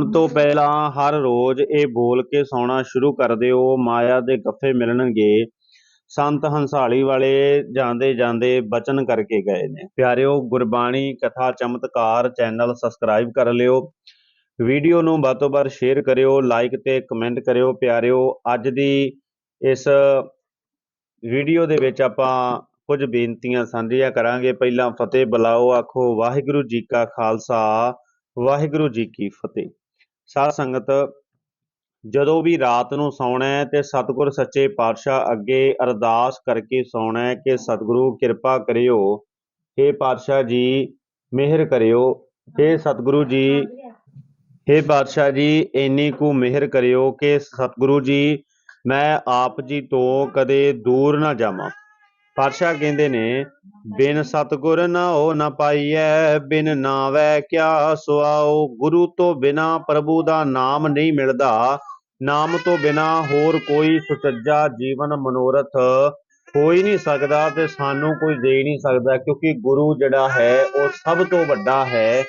ਸੌਣ ਤੋਂ ਪਹਿਲਾਂ ਹਰ ਰੋਜ਼ ਇਹ ਬੋਲ ਕੇ ਸੌਣਾ ਸ਼ੁਰੂ ਕਰ ਦਿਓ, ਮਾਇਆ ਦੇ ਗੱਫੇ ਮਿਲਣਗੇ। ਸੰਤ ਹੰਸਾਲੀ ਵਾਲੇ ਜਾਂਦੇ ਜਾਂਦੇ ਬਚਨ ਕਰਕੇ ਗਏ ਨੇ। ਪਿਆਰਿਓ, ਗੁਰਬਾਣੀ ਕਥਾ ਚਮਤਕਾਰ ਚੈਨਲ ਸਬਸਕ੍ਰਾਈਬ ਕਰ ਲਿਓ। ਵੀਡੀਓ ਨੂੰ ਵੱਧ ਤੋਂ ਵੱਧ ਸ਼ੇਅਰ ਕਰਿਓ, ਲਾਈਕ ਤੇ ਕਮੈਂਟ ਕਰਿਓ। ਪਿਆਰਿਓ, ਅੱਜ ਦੀ ਇਸ ਵੀਡੀਓ ਦੇ ਵਿੱਚ ਆਪਾਂ ਕੁਝ ਬੇਨਤੀਆਂ ਸਾਂਝੀਆਂ ਕਰਾਂਗੇ। ਪਹਿਲਾਂ ਫਤਿਹ ਬੁਲਾਓ, ਆਖੋ ਵਾਹਿਗੁਰੂ ਜੀ ਕਾ ਖਾਲਸਾ, ਵਾਹਿਗੁਰੂ ਜੀ ਕੀ ਫਤਿਹ। ਸਾਧ ਸੰਗਤ ਜਦੋਂ ਵੀ ਰਾਤ ਨੂੰ ਸੌਣਾ ਹੈ ਤੇ ਸਤਿਗੁਰ ਸੱਚੇ ਪਾਤਸ਼ਾਹ ਅੱਗੇ ਅਰਦਾਸ ਕਰਕੇ ਸੌਣਾ ਹੈ ਕਿ ਸਤਿਗੁਰੂ ਕਿਰਪਾ ਕਰਿਓ हे ਪਾਤਸ਼ਾਹ ਜੀ ਮਿਹਰ ਕਰਿਓ हे ਸਤਿਗੁਰੂ ਜੀ हे ਪਾਤਸ਼ਾਹ ਜੀ ਇੰਨੀ ਕੁ ਮਿਹਰ ਕਰਿਓ ਕਿ ਸਤਿਗੁਰੂ ਜੀ ਮੈਂ ਆਪ ਜੀ ਤੋਂ ਕਦੇ ਦੂਰ ਨਾ ਜਾਵਾਂ ਪਾਤਸ਼ਾਹ ਕਹਿੰਦੇ ਨੇ, ਬਿਨ ਸਤਿਗੁਰ ਨਾਉ ਨ ਪਾਈਐ, ਬਿਨ ਨਾਵੈ ਕਿਆ ਸੁਆਓ? ਗੁਰੂ ਤੋਂ ਬਿਨਾ ਪ੍ਰਭੂ ਦਾ ਨਾਮ ਨਹੀਂ ਮਿਲਦਾ। ਨਾਮ ਤੋਂ ਬਿਨਾ ਹੋਰ ਕੋਈ ਸੁਚੱਜਾ ਜੀਵਨ ਮਨੋਰਥ ਹੋ ਹੀ ਨਹੀਂ ਸਕਦਾ ਤੇ ਸਾਨੂੰ ਕੋਈ ਦੇ ਨਹੀਂ ਸਕਦਾ, ਕਿਉਂਕਿ ਗੁਰੂ ਜਿਹੜਾ ਹੈ, ਉਹ ਸਭ ਤੋਂ ਵੱਡਾ ਹੈ।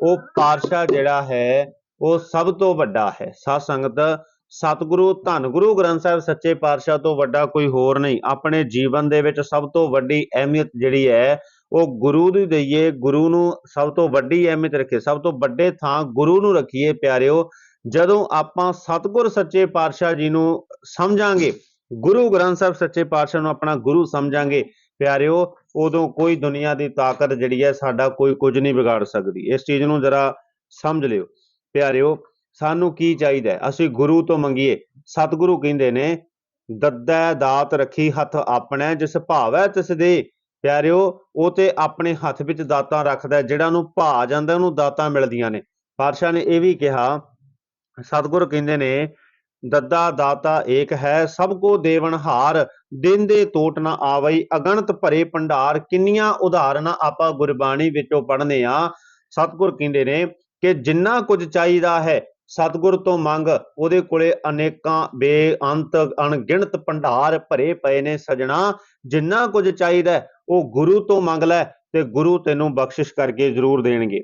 ਉਹ ਪਾਤਸ਼ਾਹ ਜਿਹੜਾ ਹੈ, ਉਹ ਸਭ ਤੋਂ ਵੱਡਾ ਹੈ। ਸਾਧ ਸੰਗਤ ਸਤਿਗੁਰੂ, ਧੰਨ ਗੁਰੂ ਗ੍ਰੰਥ ਸਾਹਿਬ ਸੱਚੇ ਪਾਤਸ਼ਾਹ ਤੋਂ ਵੱਡਾ ਕੋਈ ਹੋਰ ਨਹੀਂ। ਆਪਣੇ ਜੀਵਨ ਦੇ ਵਿੱਚ ਸਭ ਤੋਂ ਵੱਡੀ ਅਹਿਮੀਅਤ ਜਿਹੜੀ ਹੈ, ਉਹ ਗੁਰੂ ਦੀ ਦਈਏ। ਗੁਰੂ ਨੂੰ ਸਭ ਤੋਂ ਵੱਡੀ ਅਹਿਮੀਅਤ ਰੱਖੇ ਸਭ ਤੋਂ ਵੱਡੇ ਥਾਂ ਗੁਰੂ ਨੂੰ ਰੱਖੀਏ ਪਿਆਰਿਓ। ਜਦੋਂ ਆਪਾਂ ਸਤਿਗੁਰ ਸੱਚੇ ਪਾਤਸ਼ਾਹ ਜੀ ਨੂੰ ਸਮਝਾਂਗੇ, ਗੁਰੂ ਗ੍ਰੰਥ ਸਾਹਿਬ ਸੱਚੇ ਪਾਤਸ਼ਾਹ ਨੂੰ ਆਪਣਾ ਗੁਰੂ ਸਮਝਾਂਗੇ, ਪਿਆਰਿਓ, ਉਦੋਂ ਕੋਈ ਦੁਨੀਆ ਦੀ ਤਾਕਤ ਜਿਹੜੀ ਹੈ ਸਾਡਾ ਕੋਈ ਕੁਝ ਨਹੀਂ ਵਿਗਾੜ ਸਕਦੀ। ਇਸ ਚੀਜ਼ ਨੂੰ ਜਰਾ ਸਮਝ ਲਿਓ। ਪਿਆਰਿਓ ਸਾਨੂੰ ਕੀ ਚਾਹੀਦਾ ਅਸੀਂ ਗੁਰੂ ਤੋਂ ਮੰਗੀਏ। ਸਤਿਗੁਰੂ ਕਹਿੰਦੇ ਨੇ, ਦੱਦੈ ਦਾਤ ਰੱਖੀ ਹੱਥ ਆਪਣੇ, ਜਿਸ ਭਾਵੈ ਤਿਸ ਦੇ। ਪਿਆਰਿਓ, ਉਹ ਤੇ ਆਪਣੇ ਹੱਥ ਵਿੱਚ ਦਾਤਾਂ ਰੱਖਦਾ ਜਿਹੜਾ ਨੂੰ ਭਾ ਜਾਂਦਾ, ਉਹਨੂੰ ਦਾਤਾਂ ਮਿਲਦੀਆਂ ਨੇ। ਪਾਤਸ਼ਾਹ ਨੇ ਇਹ ਵੀ ਕਿਹਾ, ਸਤਿਗੁਰ ਕਹਿੰਦੇ ਨੇ, ਦੱਦਾ ਦਾਤਾ ਏਕ ਹੈ, ਸਭ ਕੋ ਦੇਵਨ ਹਾਰ, ਦਿਨ ਦੇ ਟੋਟ ਨਾ ਆਵਈ, ਅਗਣਤ ਭਰੇ ਭੰਡਾਰ, ਕਿੰਨੀਆਂ ਉਦਾਹਰਨਾਂ ਆਪਾਂ ਗੁਰਬਾਣੀ ਵਿੱਚੋਂ ਪੜ੍ਹਨੇ ਆ। ਸਤਿਗੁਰ ਕਹਿੰਦੇ ਨੇ ਕਿ ਜਿੰਨਾ ਕੁਝ ਚਾਹੀਦਾ ਹੈ ਸਤਿਗੁਰ ਤੋਂ ਮੰਗ, ਉਹਦੇ ਕੋਲੇ ਅਨੇਕਾਂ ਬੇਅੰਤ, ਅਣਗਿਣਤ ਭੰਡਾਰ ਭਰੇ ਪਏ ਨੇ ਸਜਣਾ, ਜਿੰਨਾ ਕੁਝ ਚਾਹੀਦਾ ਉਹ ਗੁਰੂ ਤੋਂ ਮੰਗ ਲੈ ਤੇ ਗੁਰੂ ਤੈਨੂੰ ਬਖਸ਼ਿਸ਼ ਕਰਕੇ ਜ਼ਰੂਰ ਦੇਣਗੇ।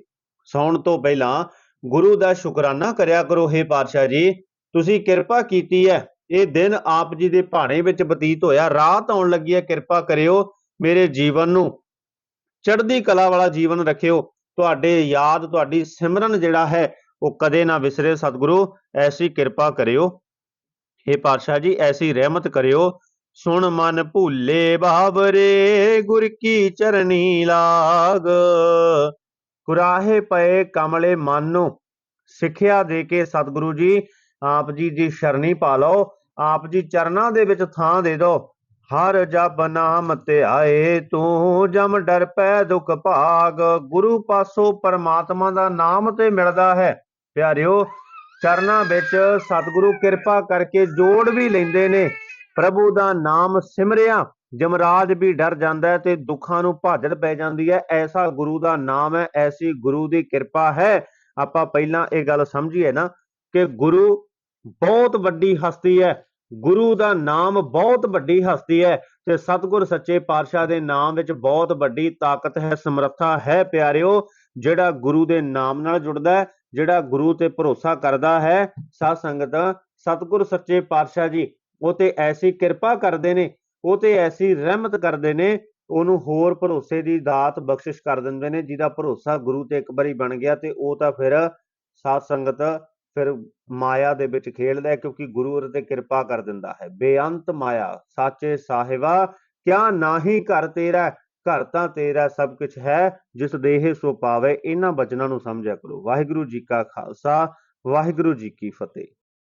ਸੌਣ ਤੋਂ ਪਹਿਲਾਂ ਗੁਰੂ ਦਾ ਸ਼ੁਕਰਾਨਾ ਕਰਿਆ ਕਰੋ हे ਪਾਤਸ਼ਾਹ ਜੀ, ਤੁਸੀਂ ਕਿਰਪਾ ਕੀਤੀ ਹੈ, ਇਹ ਦਿਨ ਆਪ ਜੀ ਦੇ ਭਾਣੇ ਵਿੱਚ ਬਤੀਤ ਹੋਇਆ, ਰਾਤ ਆਉਣ ਲੱਗੀ ਹੈ, ਕਿਰਪਾ ਕਰਿਓ ਮੇਰੇ ਜੀਵਨ ਨੂੰ। ਚੜ੍ਹਦੀ ਕਲਾ ਵਾਲਾ ਜੀਵਨ ਰੱਖਿਓ, ਤੁਹਾਡੇ ਯਾਦ, ਤੁਹਾਡੀ ਸਿਮਰਨ ਜਿਹੜਾ ਹੈ ਉਹ ਕਦੇ ਨਾ ਵਿਸਰੇ, ਸਤਿਗੁਰੂ, ਐਸੀ ਕਿਰਪਾ ਕਰਿਓ। हे ਪਾਤਸ਼ਾਹ ਜੀ, ਐਸੀ ਰਹਿਮਤ ਕਰਿਓ। ਸੁਣ ਮਨ ਭੁੱਲੇ ਬਾਵਰੇ ਗੁਰ ਕੀ ਚਰਨੀ ਲਾਗ। ਕੁਰਾਹੇ ਪਏ ਕਮਲੇ ਮਨ ਨੂੰ ਸਿੱਖਿਆ ਦੇ ਕੇ ਸਤਿਗੁਰੂ ਜੀ, ਆਪ ਜੀ ਦੀ ਸ਼ਰਣੀ ਪਾ ਲਓ। ਆਪ ਜੀ ਚਰਨਾਂ ਦੇ ਵਿੱਚ ਥਾਂ ਦੇ ਦਿਓ। ਹਰ ਜਪ ਨਾਮ ਤੇ ਆਏ, ਤੂੰ ਜਮ ਡਰ ਪੈ ਦੁਖ ਭਾਗ। ਗੁਰੂ ਪਾਸੋਂ ਪਰਮਾਤਮਾ ਦਾ ਨਾਮ ਤੇ ਮਿਲਦਾ ਹੈ। ਪਿਆਰਿਓ, ਚਰਨਾਂ ਵਿੱਚ ਸਤਿਗੁਰੂ ਕਿਰਪਾ ਕਰਕੇ ਜੋੜ ਵੀ ਲੈਂਦੇ ਨੇ। ਪ੍ਰਭੂ ਦਾ ਨਾਮ ਸਿਮਰਿਆ, ਜਮਰਾਜ ਵੀ ਡਰ ਜਾਂਦਾ ਹੈ ਤੇ ਦੁੱਖਾਂ ਨੂੰ ਭਾਜੜ ਪੈ ਜਾਂਦੀ ਹੈ। ਐਸਾ ਗੁਰੂ ਦਾ ਨਾਮ ਹੈ, ਐਸੀ ਗੁਰੂ ਦੀ ਕਿਰਪਾ ਹੈ। ਆਪਾਂ ਪਹਿਲਾਂ ਇਹ ਗੱਲ ਸਮਝੀਏ ਨਾ ਕਿ ਗੁਰੂ ਬਹੁਤ ਵੱਡੀ ਹਸਤੀ ਹੈ। ਗੁਰੂ ਦਾ ਨਾਮ ਬਹੁਤ ਵੱਡੀ ਹਸਤੀ ਹੈ ਤੇ ਸਤਿਗੁਰ ਸੱਚੇ ਪਾਤਸ਼ਾਹ ਦੇ ਨਾਮ ਵਿੱਚ ਬਹੁਤ ਵੱਡੀ ਤਾਕਤ ਹੈ, ਸਮਰੱਥਾ ਹੈ ਪਿਆਰਿਓ, ਜਿਹੜਾ ਗੁਰੂ ਦੇ ਨਾਮ ਨਾਲ ਜੁੜਦਾ ਹੈ। ਜਿਹੜਾ ਗੁਰੂ ਤੇ ਭਰੋਸਾ ਕਰਦਾ ਹੈ, ਸਾਧ ਸੰਗਤ, ਸਤਿਗੁਰ ਸੱਚੇ ਪਾਤਸ਼ਾਹ ਜੀ, ਉਹ ਤੇ ਐਸੀ ਕਿਰਪਾ ਕਰਦੇ ਨੇ, ਉਹ ਤੇ ਐਸੀ ਰਹਿਮਤ ਕਰਦੇ ਨੇ, ਉਹਨੂੰ ਹੋਰ ਭਰੋਸੇ ਦੀ ਦਾਤ ਬਖਸ਼ਿਸ਼ ਕਰ ਦਿੰਦੇ ਨੇ, ਜਿਹਦਾ ਭਰੋਸਾ ਗੁਰੂ ਤੇ ਇੱਕ ਵਾਰੀ ਬਣ ਗਿਆ ਤੇ ਉਹ ਤਾਂ ਫਿਰ ਸਾਧ ਸੰਗਤ ਫਿਰ ਮਾਇਆ ਦੇ ਵਿੱਚ ਖੇਡਦਾ ਕਿਉਂਕਿ ਗੁਰੂ ਉਹਦੇ ਤੇ ਕਿਰਪਾ ਕਰ ਦਿੰਦਾ ਹੈ। ਬੇਅੰਤ ਮਾਇਆ, ਸਾਚੇ ਸਾਹਿਬਾ, ਕਿਆ ਨਾਹੀ ਘਰ ਤੇਰਾ ਘਰ ਤਾਂ ਤੇਰਾ ਸਭ ਕੁਝ ਹੈ, ਜਿਸ ਦੇਹ ਸੋ ਪਾਵੇ, ਇਹਨਾਂ ਬਚਨਾਂ ਨੂੰ ਸਮਝਿਆ ਕਰੋ। ਵਾਹਿਗੁਰੂ ਜੀ ਕਾ ਖਾਲਸਾ, ਵਾਹਿਗੁਰੂ ਜੀ ਕੀ ਫਤਿਹ।